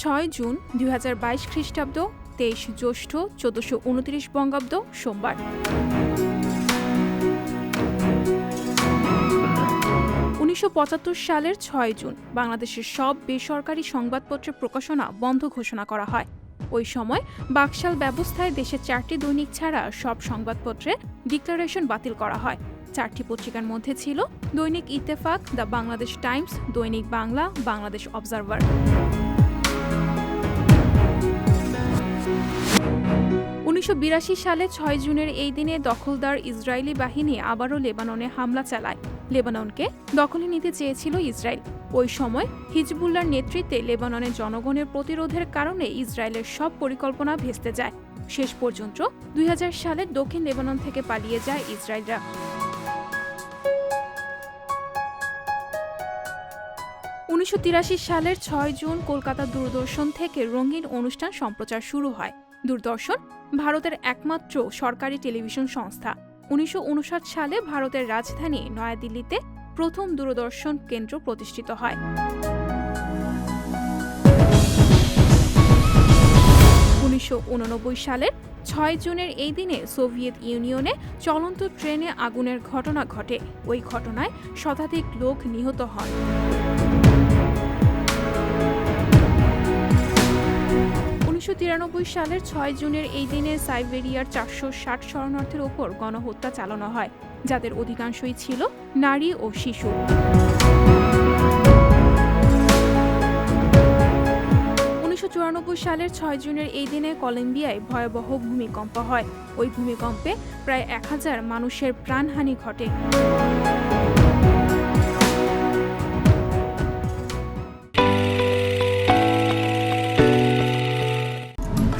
ছয় জুন দুই হাজার বাইশ খ্রিস্টাব্দ, তেইশ জ্যৈষ্ঠ চোদ্দশো উনত্রিশ বঙ্গাব্দ সোমবার। উনিশশো পঁচাত্তর সালের ছয় জুন বাংলাদেশের সব বেসরকারি সংবাদপত্রের প্রকাশনা বন্ধ ঘোষণা করা হয়। ওই সময় বাকশাল ব্যবস্থায় দেশের চারটি দৈনিক ছাড়া সব সংবাদপত্রে ডিক্লারেশন বাতিল করা হয়। চারটি পত্রিকার মধ্যে ছিল দৈনিক ইত্তেফাক, দ্য বাংলাদেশ টাইমস, দৈনিক বাংলা, বাংলাদেশ অবজারভার। উনিশশো বিরাশি সালে ছয় জুনের এই দিনে দখলদার ইসরায়েলি বাহিনী আবারও লেবাননে হামলা চালায়। লেবাননকে দখলে নিতে চেয়েছিল ইসরায়েল। ওই সময় হিজবুল্লার নেতৃত্বে লেবাননের জনগণের প্রতিরোধের কারণে ইসরায়েলের সব পরিকল্পনা ভেস্তে যায়। শেষ পর্যন্ত দুই সালে দক্ষিণ লেবানন থেকে পালিয়ে যায় ইসরায়েলরা। উনিশশো তিরাশি সালের ছয় জুন কলকাতা দূরদর্শন থেকে রঙিন অনুষ্ঠান সম্প্রচার শুরু হয়। দূরদর্শন ভারতের একমাত্র সরকারি টেলিভিশন সংস্থা। উনিশশো উনষাট সালে ভারতের রাজধানী নয়াদিল্লিতে প্রথম দূরদর্শন কেন্দ্র প্রতিষ্ঠিত হয়। উনিশশো সালের ছয় জুনের এই দিনে সোভিয়েত ইউনিয়নে চলন্ত ট্রেনে আগুনের ঘটনা ঘটে। ওই ঘটনায় শতাধিক লোক নিহত হন। সালের ছয় জুনের এই দিনে সাইবেরিয়ার চারশো ষাট শরণার্থীর ওপর গণহত্যা চালানো হয়, যাদের অধিকাংশই ছিল নারী ও শিশু। উনিশশো চুরানব্বই সালের ছয় জুনের এই দিনে কলম্বিয়ায় ভয়াবহ ভূমিকম্প হয়। ওই ভূমিকম্পে প্রায় এক হাজার মানুষের প্রাণহানি ঘটে।